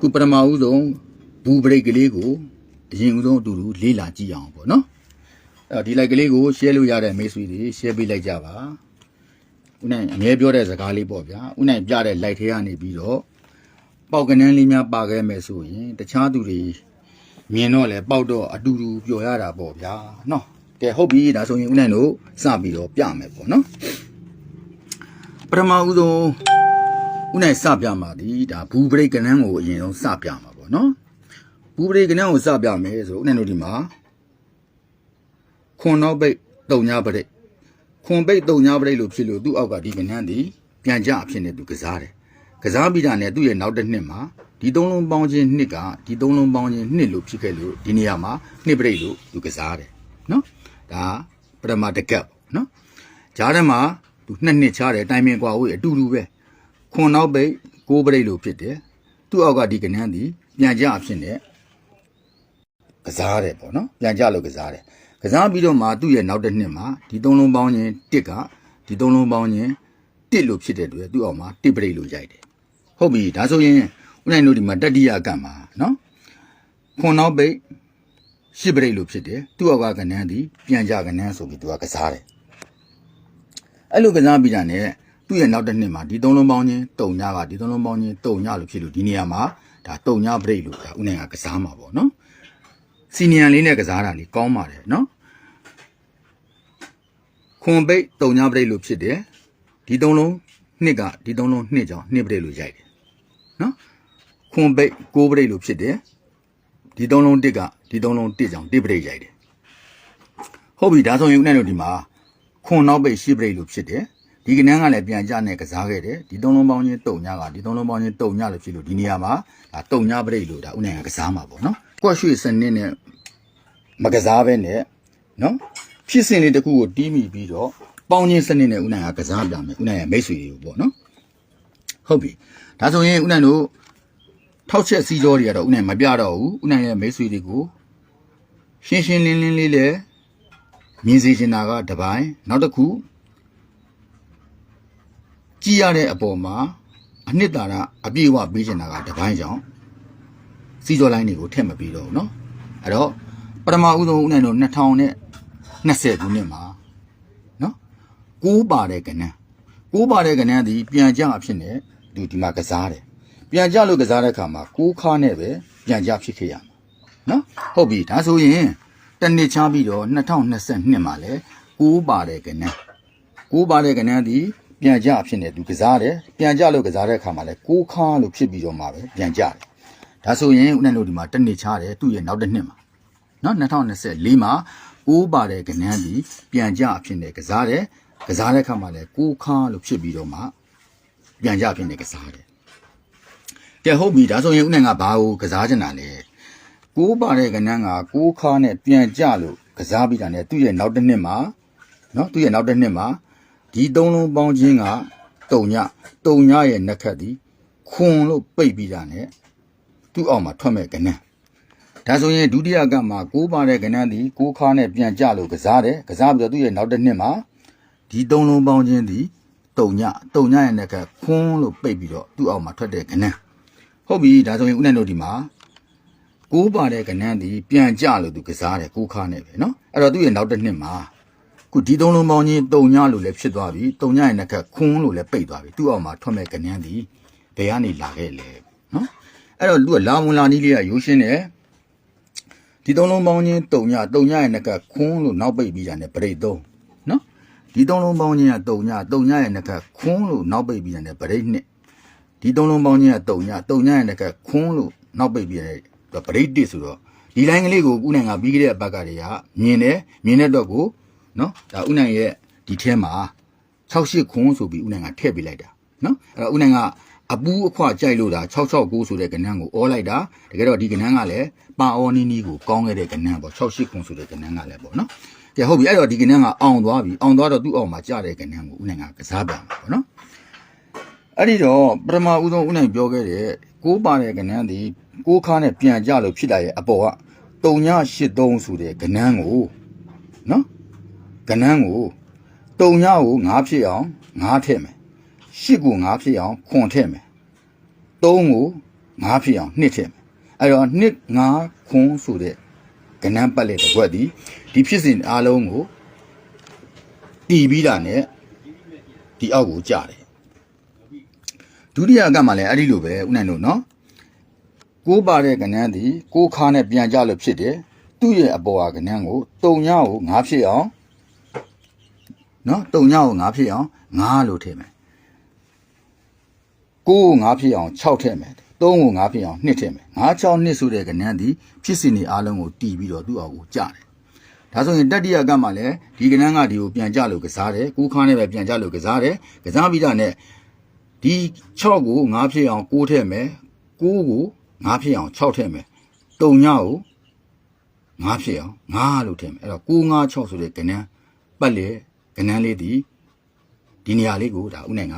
ခုပထမဦးဆုံးဘူးဘရိတ်ကလေးကိုအရင်ဦးဆုံးအတူတူလေးလာကြည့်အောင်ပေါ့နော်အဲ့တော့ဒီလိုက်ကလေးကို share လို့ရတဲ့မိတ်ဆွေတွေ share ပေးလိုက်ကြပါဦးနိုင်အမြဲပြောတဲ့စကားလေးပေါ့ဗျာဦးနိုင်ပြတဲ့ like ထဲကနေပြီးတော့ပေါက်ကနန်းလေးများပါခဲ့မယ်ဆိုရင် တခြားသူတွေမြင်တော့လဲပေါက်တော့အတူတူပျော်ရတာပေါ့ဗျာနော်ကဲဟုတ်ပြီဒါဆိုရင်ဦးနိုင်တို့စပြီးတော့ပြမယ်ပေါ့နော်ပထမဦးဆုံး ဦးနိုင်စပြမှာဒီဒါဘူးပရိတ်ကနန်းကိုအရင်ဆုံးစပြမှာပေါ့နော်ဘူးပရိတ်ကနန်းကိုစပြမယ်ဆိုတော့ဦးနိုင်တို့ဒီမှာခွန်နောက်ပိတ်တုံညာပရိတ်ခွန်ပိတ်တုံညာပရိတ်လို့ဖြစ်လို့သူ့အောက်ကဒီကနန်းဒီပြန်ကြအဖြစ်နဲ့သူကစားတယ်ကစားပြီးတာနဲ့သူ့ရဲ့နောက်တစ်နှစ်မှာဒီသုံးလုံးပေါင်းခြင်းနှစ်ကဒီသုံးလုံးပေါင်းခြင်းနှစ်လို့ဖြစ်ခဲ့လို့ဒီနေရာမှာနှစ်ပရိတ်လို့သူကစားတယ်နော်ဒါပထမတကက်ပေါ့နော်ဂျားထဲမှာသူနှစ်နှစ်ချားတယ်တိုင်ပင်ကွာဝေးအတူတူပဲ ခွန်နောက်ပိတ်ကိုးပရိတ်လို့ဖြစ်တယ်သူ့အောက်ကဒီကနန်းဒီပြန်ကြအဖြစ်နဲ့ကစားတယ်ပေါ့နော်ပြန်ကြလို့ကစားတယ်ကစားပြီးတော့မှသူ့ရဲ့နောက်တစ်နှစ်မှာဒီသုံးလုံးပေါင်းခြင်းတစ်ကဒီသုံးလုံးပေါင်းခြင်းတစ်လို့ဖြစ်တဲ့အတွက်သူ့အောက်မှာတစ်ပရိတ်လို့ရိုက်တယ်ဟုတ်ပြီဒါဆိုရင်ဦးနိုင်တို့ဒီမှာတတိယကံမှာနော်ခွန်နောက်ပိတ်ရှစ်ပရိတ်လို့ဖြစ်တယ်သူ့အောက်ကကနန်းဒီပြန်ကြကနန်းဆိုပြီးသူကကစားတယ်အဲ့လိုကစားပြီးတာနဲ့ သူ့ရဲ့နောက်တစ်နှစ်မှာဒီသုံးလုံးပေါင်းချင်းတုံညကဒီသုံးလုံးပေါင်းချင်းတုံညလို့ဖြစ်လို့ဒီနေရာမှာဒါတုံညဘရိတ်လို့ဒါဦးနိုင်ကကစားမှာပေါ့နော်စီနီယံလေးနဲ့ကစားတာလေးကောင်းပါတယ်နော်ခွန်ပိတ်တုံညဘရိတ်လို့ဖြစ်တယ်ဒီသုံးလုံးနှစ်ကဒီသုံးလုံးနှစ်ကြောင့်နှစ်ဘရိတ်လို့ရိုက်တယ်နော်ခွန်ပိတ်ကိုးဘရိတ်လို့ဖြစ်တယ်ဒီသုံးလုံးတစ်ကဒီသုံးလုံးတစ်ကြောင့်တစ်ဘရိတ်ရိုက်တယ်ဟုတ်ပြီဒါဆိုရင်ဦးနိုင်တို့ဒီမှာခွန်နောက်ပိတ်ရှိပရိတ်လို့ဖြစ်တယ် ဒီကနန်းကလည်းပြန်ကြနဲ့ကစားခဲ့တယ်ဒီသုံးလုံးပေါင်းချင်းတုံညကဒီသုံးလုံးပေါင်းချင်းတုံညလို့ဖြစ်လို့ဒီနေရာမှာဒါတုံညပရိတ်လို့ဒါဥနိုင်ကကစားမှာပေါ့နော်ကွက်ရွှေစနစ်နဲ့မကစားဘဲနဲ့နော်ဖြစ်စဉ်လေးတစ်ခုကိုတီးမိပြီးတော့ပေါင်းချင်းစနစ်နဲ့ဥနိုင်ကကစားပြမယ်ဥနိုင်ရဲ့မိတ်ဆွေတွေကိုပေါ့နော်ဟုတ်ပြီဒါဆိုရင်ဥနိုင်တို့ထောက်ချက်စီးကြောတွေကတော့ဥနိုင်မပြတော့ဘူးဥနိုင်ရဲ့မိတ်ဆွေတွေကိုရှင်းရှင်းလင်းလင်းလေးလည်းမြင်စေချင်တာကတစ်ပိုင်းနောက်တစ်ခု ကြည်ရတဲ့အပေါ်မှာအနှစ်သာရအပြည့်အဝပေးချင်တာကတစ်ပိုင်းကြောင့်စီကျော်လိုင်းတွေကိုထည့်မပြီးတော့ဘူးเนาะအဲ့တော့ပထမဦးဆုံးဦးနိုင်တို့2020ခုနှစ်မှာเนาะကိုးပါတဲ့ကဏ္ဍကိုးပါတဲ့ကဏ္ဍဒီပြန်ကြအဖြစ်နဲ့ဒီဒီမှာကစားတယ်ပြန်ကြလို့ကစားတဲ့အခါမှာကိုးခါနဲ့ပဲပြန်ကြဖြစ်ခဲ့ရမှာ နော်ဟုတ်ပြီဒါဆိုရင်တစ်နှစ်ချပြီးတော့2022မှာလဲ6ပါတယ်ကနန်း6ပါတယ်ကနန်းဒီ ပြန်ကြအဖြစ်နဲ့သူကစားတယ်ပြန်ကြလို့ကစားတဲ့အခါမှာလဲ6ခါလို့ဖြစ်ပြီးတော့မှပဲပြန်ကြတယ်ဒါဆိုရင်ဦးနဲ့တို့ဒီမှာတစ်နှစ်ချတယ်သူ့ရဲ့နောက်တစ်နှစ်မှာနော်2024မှာ6ပါတယ်ကနန်းဒီပြန်ကြအဖြစ်နဲ့ကစားတယ်ကစားတဲ့အခါမှာလဲ6ခါလို့ဖြစ်ပြီးတော့မှပြန်ကြအဖြစ်နဲ့ကစားတယ်ကဲဟုတ်ပြီဒါဆိုရင်ဦးနဲ့ကဘာကိုကစားချင်တာလဲကိုးပါတဲ့ကဏ္ဍကကိုးခါနဲ့ပြန်ကြလို့ကစားပြီးတာနဲ့သူ့ရဲ့နောက်တစ်နှစ်မှာနော်သူ့ရဲ့နောက်တစ်နှစ်မှာ ဒီသုံးလုံးပေါင်းခြင်းကတုံညတုံညရဲ့နှက်ခတ်သည်ခွန်လို့ပိတ်ပြီးတာနဲ့သူ့အောက်မှာထွက်မဲ့ကဏ္ဍဒါဆိုရင်ဒုတိယကမှာကိုးပါတဲ့ကဏ္ဍသည်ကိုးခါနဲ့ပြန်ကြလို့ကစားတယ်ကစားပြီးတော့သူ့ရဲ့နောက်တစ်နှစ်မှာဒီသုံးလုံးပေါင်းခြင်းသည်တုံညတုံညရဲ့နှက်ခတ်ခွန်လို့ပိတ်ပြီးတော့သူ့အောက်မှာထွက်တဲ့ကဏ္ဍဟုတ်ပြီဒါဆိုရင်ဦးနဲ့တို့ဒီမှာ ကိုးပါတဲ့ကဏ္ဍဒီပြန်ကြလို့သူကစားတယ်ကိုးခါနဲ့ပဲเนาะအဲ့တော့သူ့ရဲ့နောက်တစ်နှစ်မှာ ခုဒီသုံးလုံးပေါင်းချင်းတုံညလို့လည်းဖြစ်သွားပြီတုံညရဲ့နှက်ကခွန်းလို့လည်းပိတ်သွားပြီသူ့အောက်မှာထွက်မဲ့ကနန်းသည်ဘယ်ကနေလာခဲ့လဲနော်အဲ့တော့သူကလာမွန်လာနီးလေးကရိုးရှင်းတယ်ဒီသုံးလုံးပေါင်းချင်းတုံညတုံညရဲ့နှက်ကခွန်းလို့နောက်ပိတ်ပြီးကြတယ်ပရိတ်သုံးနော်ဒီသုံးလုံးပေါင်းချင်းကတုံညတုံညရဲ့နှက်ကခွန်းလို့နောက်ပိတ်ပြီးကြတယ်ပရိတ်နှစ်ဒီသုံးလုံးပေါင်းချင်းကတုံညတုံညရဲ့နှက်ကခွန်းလို့နောက်ပိတ်ပြီးကြတယ်ပရိတ်တစ်ဆိုတော့ဒီလိုင်းကလေးကိုကုနိုင်ကပြီးခဲ့တဲ့အပတ်ကတည်းကမြင်တယ်မြင်တဲ့တော့ကို နော်ဒါဥနိုင်ရဲ့ဒီထဲမှာ68ခွန်းဆိုပြီးဥနိုင်ကထည့်ပေးလိုက်တာနော်အဲ့တော့ဥနိုင်ကအပူးအခွကြိုက်လို့ဒါ669ဆိုတဲ့ကဏ္ဍကိုအောလိုက်တာတကယ်တော့ဒီကဏ္ဍကလည်းပါအောနီးနီးကိုကောင်းခဲ့တဲ့ကဏ္ဍပေါ့68ခွန်းဆိုတဲ့ကဏ္ဍကလည်းပေါ့နော်ကဲဟုတ်ပြီအဲ့တော့ဒီကဏ္ဍကအောင်သွားပြီအောင်သွားတော့သူ့အောင်မှာကြားတဲ့ကဏ္ဍကိုဥနိုင်ကကစားပြန်ပါပေါ့နော်အဲ့ဒီတော့ပထမဦးဆုံးဦးနိုင်ပြောခဲ့တဲ့ကိုးပါတဲ့ကဏ္ဍဒီကိုးခါနဲ့ပြန်ကြလို့ဖြစ်လာရဲ့အပေါ်က3983ဆိုတဲ့ကဏ္ဍကိုနော် ကဏ္ဍကိုတုံညကို9ဖြစ်အောင်9ထည့်မယ်8ကို9ဖြစ်အောင်ခွန်ထည့်မယ်3ကို9ဖြစ်အောင်နှစ်ထည့်မယ်အဲ့တော့နှစ်9ခွန်းဆိုတဲ့ကဏ္ဍပတ်လက်တစ်ခွက်ဒီဒီဖြစ်စဉ်အားလုံးကိုတီးပြီးတာနဲ့ဒီအောက်ကိုကြတယ်ဒုတိယအကမှလည်းအဲ့ဒီလိုပဲဦးနိုင်တို့နော်ကိုးပါတဲ့ကဏ္ဍဒီကိုးခါနဲ့ပြန်ကြလို့ဖြစ်တယ်သူ့ရဲ့အပေါ်ဟာကဏ္ဍကိုတုံညကို9ဖြစ်အောင် နော်တုံညကို9ဖြစ်အောင်9လို့ထည့်မယ်9ကို9ဖြစ်အောင်6ထည့်မယ်3ကို9ဖြစ်အောင်2ထည့်မယ်9 6 2ဆိုတဲ့ကဏ္ဍဒီဖြစ်စဉ်တွေအားလုံးကိုတီးပြီးတော့သူ့အောက်ကိုကြတယ်ဒါဆိုရင်တတိယကမှလည်းဒီကဏ္ဍကဒီကိုပြန်ကြလို့ကစားတယ်ကိုးခါနဲ့ပဲပြန်ကြလို့ကစားတယ်ကစားပြီးတာနဲ့ဒီ6ကို9ဖြစ်အောင်6ထည့်မယ်9ကို9ဖြစ်အောင်6ထည့်မယ်တုံညကို9ဖြစ်အောင်9လို့ထည့်မယ်အဲ့တော့9 9 6ဆိုတဲ့ကဏ္ဍပတ်လေ ကဏ္ဍလေးဒီဒီနေရာလေးကိုဒါဥနိုင်က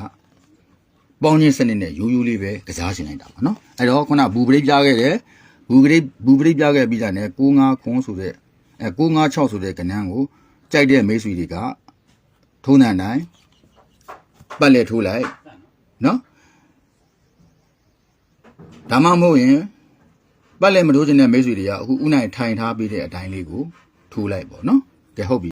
ပေါင်းချင်းစနစ်နဲ့ရိုးရိုးလေးပဲကစားရှင်လိုက်တာပါနော်အဲ့တော့ခုနဘူပရိတ်ပြခဲ့တယ်ဘူပရိတ်ဘူပရိတ်ပြခဲ့ပြီးတာနဲ့9 9ခွန်းဆိုတဲ့အဲ9 9 6ဆိုတဲ့ကဏ္ဍကိုကြိုက်တဲ့မိတ်ဆွေတွေကထုံးတန်တိုင်းပတ်လေထိုးလိုက်နော်ဒါမှမဟုတ်ရင်ပတ်လေမထိုးခြင်းတဲ့မိတ်ဆွေတွေကအခုဥနိုင်ထိုင်ထားပေးတဲ့အတိုင်းလေးကိုထိုးလိုက်ပေါ့နော်ကဲဟုတ်ပြီ